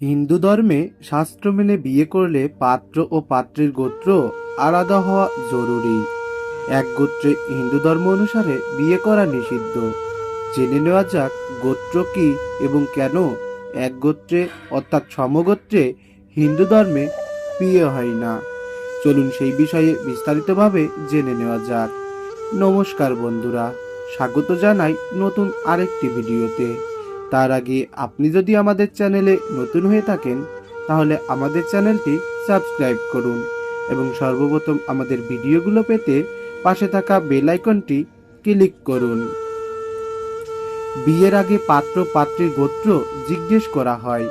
হিন্দু ধর্মে শাস্ত্র মেনে বিয়ে করলে পাত্র ও পাত্রীর গোত্র আলাদা হওয়া জরুরি। এক গোত্রে হিন্দু ধর্ম অনুসারে বিয়ে করা নিষিদ্ধ। জেনে নেওয়া যাক গোত্র কি এবং কেন এক গোত্রে অর্থাৎ সমগোত্রে হিন্দু ধর্মে বিয়ে হয় না। চলুন সেই বিষয়ে বিস্তারিতভাবে জেনে নেওয়া যাক। নমস্কার বন্ধুরা, স্বাগত জানাই নতুন আরেকটি ভিডিওতে। তার আগে আপনি যদি আমাদের চ্যানেলে নতুন হয়ে থাকেন, তাহলে আমাদের চ্যানেলটি সাবস্ক্রাইব করুন এবং সর্বপ্রথম আমাদের ভিডিওগুলো পেতে পাশে থাকা বেল আইকনটি ক্লিক করুন। বিয়ের আগে পাত্র পাত্রীর গোত্র জিজ্ঞেস করা হয়,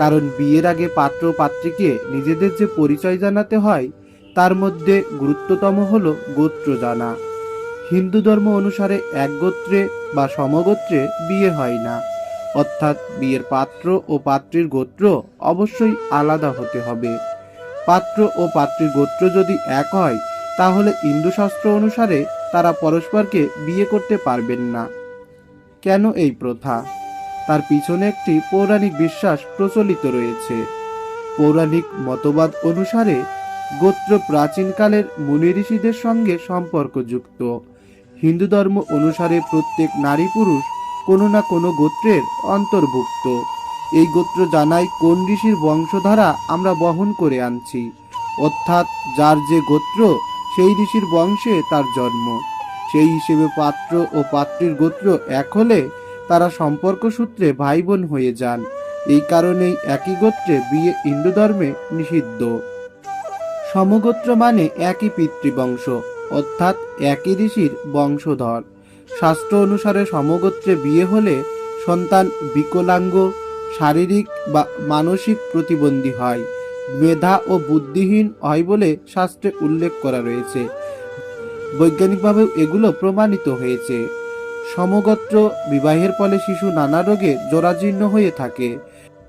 কারণ বিয়ের আগে পাত্র পাত্রীকে নিজেদের যে পরিচয় জানাতে হয়, তার মধ্যে গুরুত্বতম হল গোত্র জানা। হিন্দু ধর্ম অনুসারে এক গোত্রে বা সমগোত্রে বিয়ে হয় না। অর্থাৎ বিয়ের পাত্র ও পাত্রীর গোত্র অবশ্যই আলাদা হতে হবে। পাত্র ও পাত্রীর গোত্র যদি এক হয়, তাহলে হিন্দু শাস্ত্র অনুসারে তারা পরস্পরকে বিয়ে করতে পারবেন না। কেন এই প্রথা? তার পিছনে একটি পৌরাণিক বিশ্বাস প্রচলিত রয়েছে। পৌরাণিক মতবাদ অনুসারে গোত্র প্রাচীনকালের মুনি ঋষিদের সঙ্গে সম্পর্কযুক্ত। হিন্দু ধর্ম অনুসারে প্রত্যেক নারী পুরুষ কোনো না কোনো গোত্রের অন্তর্ভুক্ত। এই গোত্র জানায় কোন ঋষির বংশধারা আমরা বহন করে আনছি। অর্থাৎ যার যে গোত্র, সেই ঋষির বংশে তার জন্ম। সেই হিসেবে পাত্র ও পাত্রীর গোত্র এক হলে তারা সম্পর্ক সূত্রে ভাই বোন হয়ে যান। এই কারণেই একই গোত্রে বিয়ে হিন্দু ধর্মে নিষিদ্ধ। সমগোত্র মানে একই পিতৃবংশ, অর্থাৎ একই ঋষির বংশধর। শাস্ত্র অনুসারে সমগোত্রে বিয়ে হলে সন্তান বিকলাঙ্গ, শারীরিক বা মানসিক প্রতিবন্ধী হয়। মেধা ও বুদ্ধিহীন হয় বলে শাস্ত্রে উল্লেখ করা রয়েছে। বৈজ্ঞানিকভাবে এগুলো প্রমাণিত হয়েছে। সমগোত্র বিবাহের ফলে শিশু নানা রোগে জরাজীর্ণ হয়ে থাকে।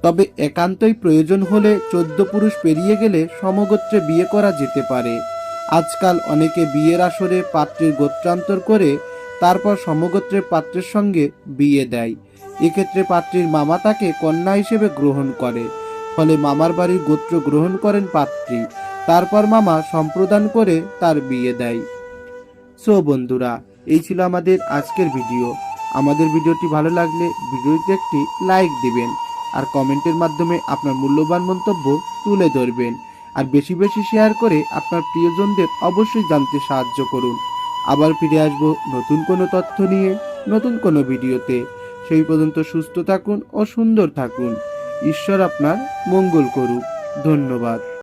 তবে একান্তই প্রয়োজন হলে চোদ্দ পুরুষ পেরিয়ে গেলে সমগোত্রে বিয়ে করা যেতে পারে। আজকাল অনেকে বিয়ের আসরে পাত্রের গোত্রান্তর করে তারপর সমগোত্রের পাত্রের সঙ্গে বিয়ে দেয়। এক্ষেত্রে পাত্রীর মামা তাকে কন্যা হিসেবে গ্রহণ করে। ফলে মামার বাড়ির গোত্র গ্রহণ করেন পাত্রী। তারপর মামা সম্প্রদান করে তার বিয়ে দেয়। সো বন্ধুরা, এই ছিল আমাদের আজকের ভিডিও। আমাদের ভিডিওটি ভালো লাগলে ভিডিওতে একটি লাইক দিবেন আর কমেন্টের মাধ্যমে আপনার মূল্যবান মন্তব্য তুলে ধরবেন। আর বেশি বেশি শেয়ার করে আপনার প্রিয়জনদের অবশ্যই জানতে সাহায্য করুন। আবার ফিরে আসব নতুন কোনো তথ্য নিয়ে, নতুন কোনো ভিডিওতে। সেই পর্যন্ত সুস্থ থাকুন ও সুন্দর থাকুন। ঈশ্বর আপনার মঙ্গল করুক। ধন্যবাদ।